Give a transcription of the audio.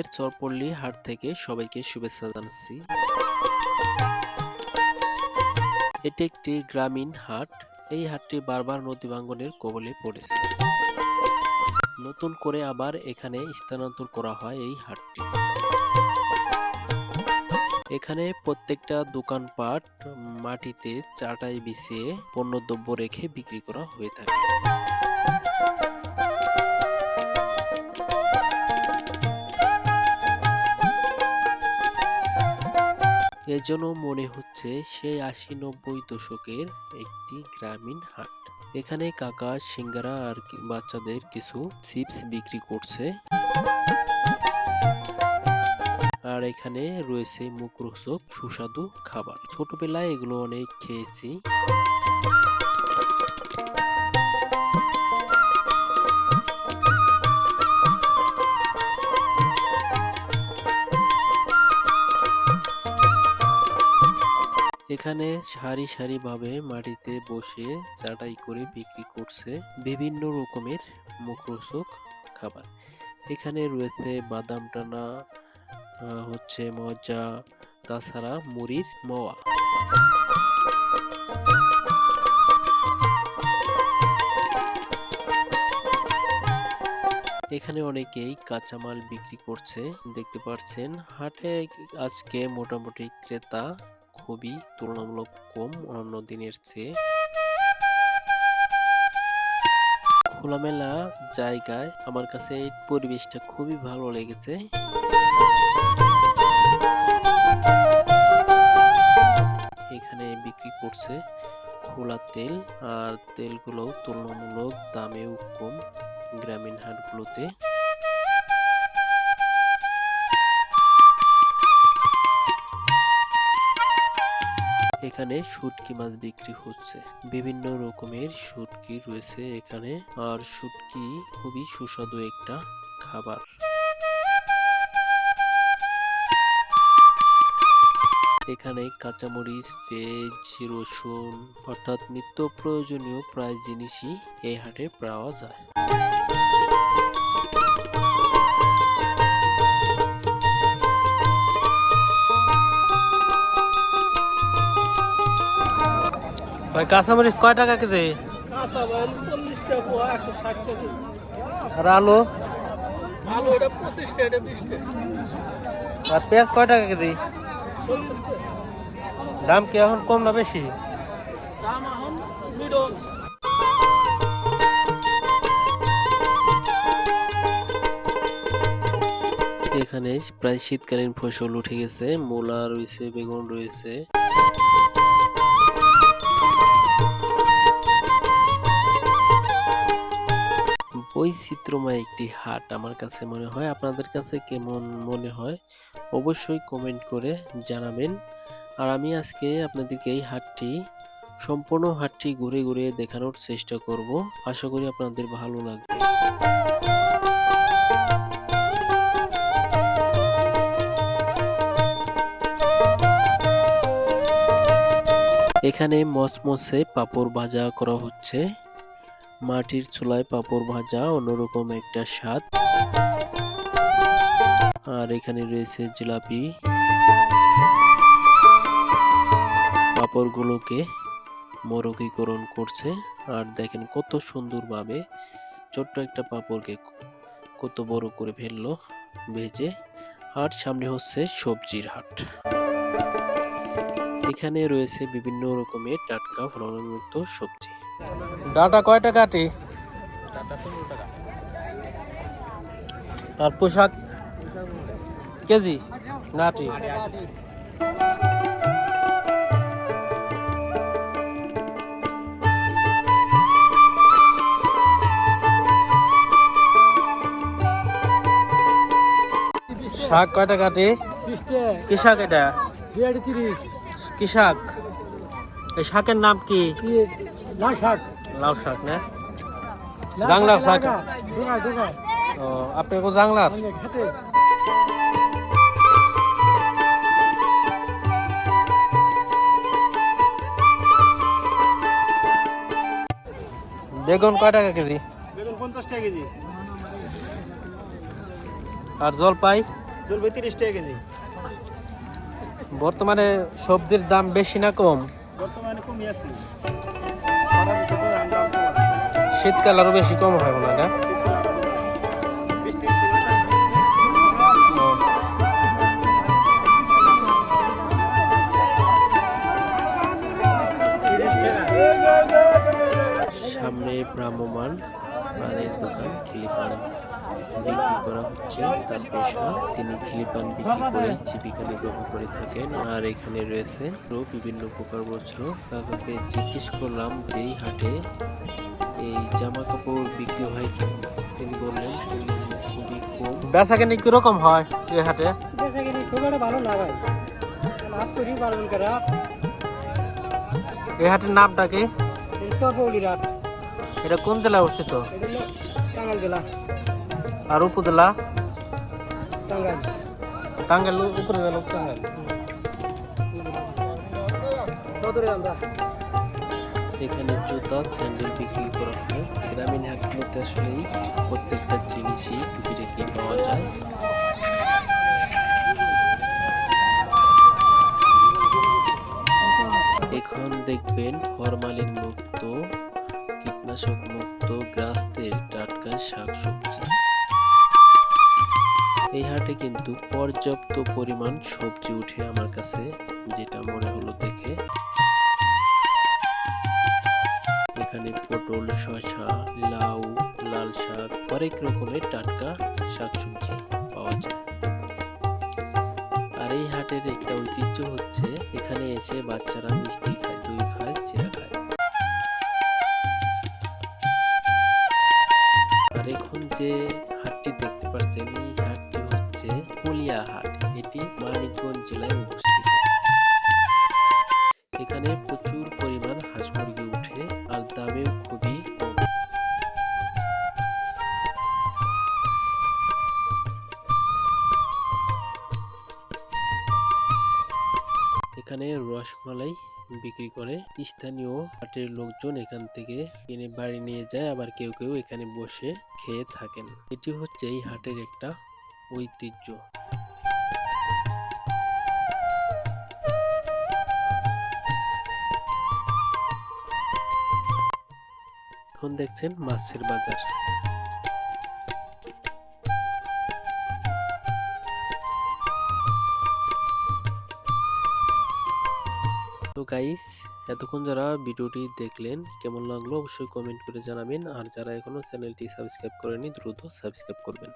আমাদের চরপল্লী হাট থেকে সবাইকে শুভেচ্ছা জানাচ্ছি। এটি একটি গ্রামীণ হাট। এই হাটটি বারবার নদী ভাঙ্গনের কবলে পড়েছে। নতুন করে আবার এখানে স্থানান্তর করা হয় এই হাটটি। এখানে প্রত্যেকটা দোকানপাট মাটিতে চাটাই বিছিয়ে পণ্যদ্রব্য রেখে বিক্রি করা হয়ে থাকে। এজন্য মনে হচ্ছে সেই আশি নব্বই দশকের একটি গ্রামীণ হাট। এখানে কাকা, সিঙ্গারা আর বাচ্চাদের কিছু চিপস বিক্রি করছে। আর এখানে রয়েছে মুখরোচক সুস্বাদু খাবার। ছোটবেলায় এগুলো অনেক খেয়েছি। এখানে সারি সারি ভাবে মাটিতে বসে চাটাই করে বিক্রি করছে বিভিন্ন রকমের মুখরোচক খাবার। এখানে রয়েছে বাদাম টানা হচ্ছে মজা, তাছাড়া মুড়ির মোয়া। এখানে অনেকেই কাঁচামাল বিক্রি করছে। দেখতে পাচ্ছেন, হাটে আজকে মোটামুটি ক্রেতা খুবই তুলনামূলক কম অন্যান্য দিনের চেয়ে। খোলামেলা জায়গায় আমার কাছে এই পরিবেশটা খুবই ভালো লেগেছে। এখানে বিক্রি করছে খোলা তেল আর তেলগুলো তুলনামূলক দামেও কম গ্রামীণ হাটগুলোতে। এখানে শুটকি মাছ বিক্রি হচ্ছে। বিভিন্ন রকমের শুটকি রয়েছে এখানে। আর শুটকি খুবই সুস্বাদু একটা খাবার। এখানে কাঁচামরিচ, পেঁয়াজ, রসুন, অর্থাৎ নিত্য প্রয়োজনীয় প্রায় জিনিসই এই হাটে পাওয়া যায়। ভাই, কাঁচামরিচ কয় টাকা কেজি? আর আলু? আর পেঁয়াজ কয় টাকা কেজি? দাম কি এখন কম না বেশি? এখানে প্রায় শীতকালীন ফসল উঠে গেছে। মূলা রয়েছে, বেগুন রয়েছে। বৈচিত্র্যময় একটি হাট আমার কাছে মনে হয়। আপনাদের কাছে কেমন মনে হয়? অবশ্যই কমেন্ট করে জানাবেন। আর আমি আজকে আপনাদেরকে এই হাটটি, সম্পূর্ণ হাটটি ঘুরে ঘুরে দেখানোর চেষ্টা করব। আশা করি আপনাদের ভালো লাগবে। এখানে মচমচে পাপড় ভাজা করা হচ্ছে। মাটির চুলায় পাপড় ভাজা অন্যরকম একটা স্বাদ। আর এখানে রয়েছে জিলাপি। পাপড়গুলোকে মোরকীকরণ করছে। আর দেখেন কত সুন্দরভাবে ছোট্ট একটা পাপড়কে কত বড় করে ফেলল, ভেজে। আর সামনে হচ্ছে সবজির হাট। এখানে রয়েছে বিভিন্ন রকমের টাটকা ফলনমুক্ত সবজি। ডাটা কয় টাকা আটি আর পোশাক? কেজি? না আটি শাক কয় টাকা আটি বিশ কি শাক এটা? কি শাক? এই শাকের নাম কি? কি লাল শাক। লাউ শাক না? জাংলার শাক ও আপনি কোন জাংলার? বেগুন কয় টাকা কেজি? বেগুন পঞ্চাশ টাকা কেজি। আর জলপাই তিরিশ টাকা কেজি। বর্তমানে সবজির দাম বেশি না কম? বর্তমানে কমই আছে। শীতকাল আরও বেশি কম হয় না? সামনে ভ্রাম্যমান পানের দোকান খিলিপান বিক্রি করা হচ্ছে? তার পেশা, তিনি খিলিপান বিক্রি করে জীবিকা নির্বাহ করে থাকেন আর এখানে রয়েছে বিভিন্ন প্রকার বস্ত্র। কাকাকে জিজ্ঞেস করলাম, যেই হাটে এই জামা কাপড় বিক্রি হয় কেমন তিনি বললেন খুবই কম। বেচা কিনি কীরকম হয় এই হাটে? বেচা কিনি খুব একটা ভালো না ভাই। লাভ করি পালন করে। এই হাটের নামটা কি? এই সরপৌলি রাত এটা কোন জেলায় অবস্থিত? টাঙ্গাইল জেলা। আর উপজেলা? টাঙ্গাইল। টাঙ্গাইল উপজেলা। টাঙ্গাইল আমরা? এখানে জুতা, স্যান্ডেল বিক্রি করা হয়। গ্রামীণ হাটগুলোতে আসলেই প্রত্যেকটা জিনিসই টুকিটাকি পাওয়া যায়। এখন দেখবেন ফরমালিন মুক্ত, কীটনাশক মুক্ত গ্রাস্তের টাটকা শাকসবজি। এই হাটে কিন্তু পর্যাপ্ত পরিমাণ সবজি উঠে আমার কাছে, যেটা মনে হলো দেখে। এখানে পটল, শসা, লাউ, লাল শাক হরেক রকমের টাটকা শাকসবজি পাওয়া যায়। আর এই হাটের একটা ঐতিহ্য হচ্ছে, এখানে এসে বাচ্চারা মিষ্টি খায়, দই খায়, চিরা খায়। আর এখন যে হাটটি দেখতে পাচ্ছেন এই হাটটি হচ্ছে কুলিয়া হাট। এটি মানিকগঞ্জ জেলায় অবস্থিত। এখানে প্রচুর পরিমাণ হাঁস মুরগি উঠে আর দামেও খুবই এখানে রসমালাই বিক্রি করে স্থানীয় হাটের লোকজন এখান থেকে কিনে বাড়ি নিয়ে যায়, আবার কেউ কেউ এখানে বসে খেয়ে থাকেন। এটি হচ্ছে এই হাটের একটা ঐতিহ্য। এখন দেখছেন মাছের বাজার। তো গাইস এতক্ষণ যারা ভিডিওটি দেখলেন, কেমন লাগল অবশ্যই কমেন্ট করে জানাবেন, আর যারা এখনও চ্যানেলটি সাবস্ক্রাইব করেনি দ্রুত সাবস্ক্রাইব করবেন।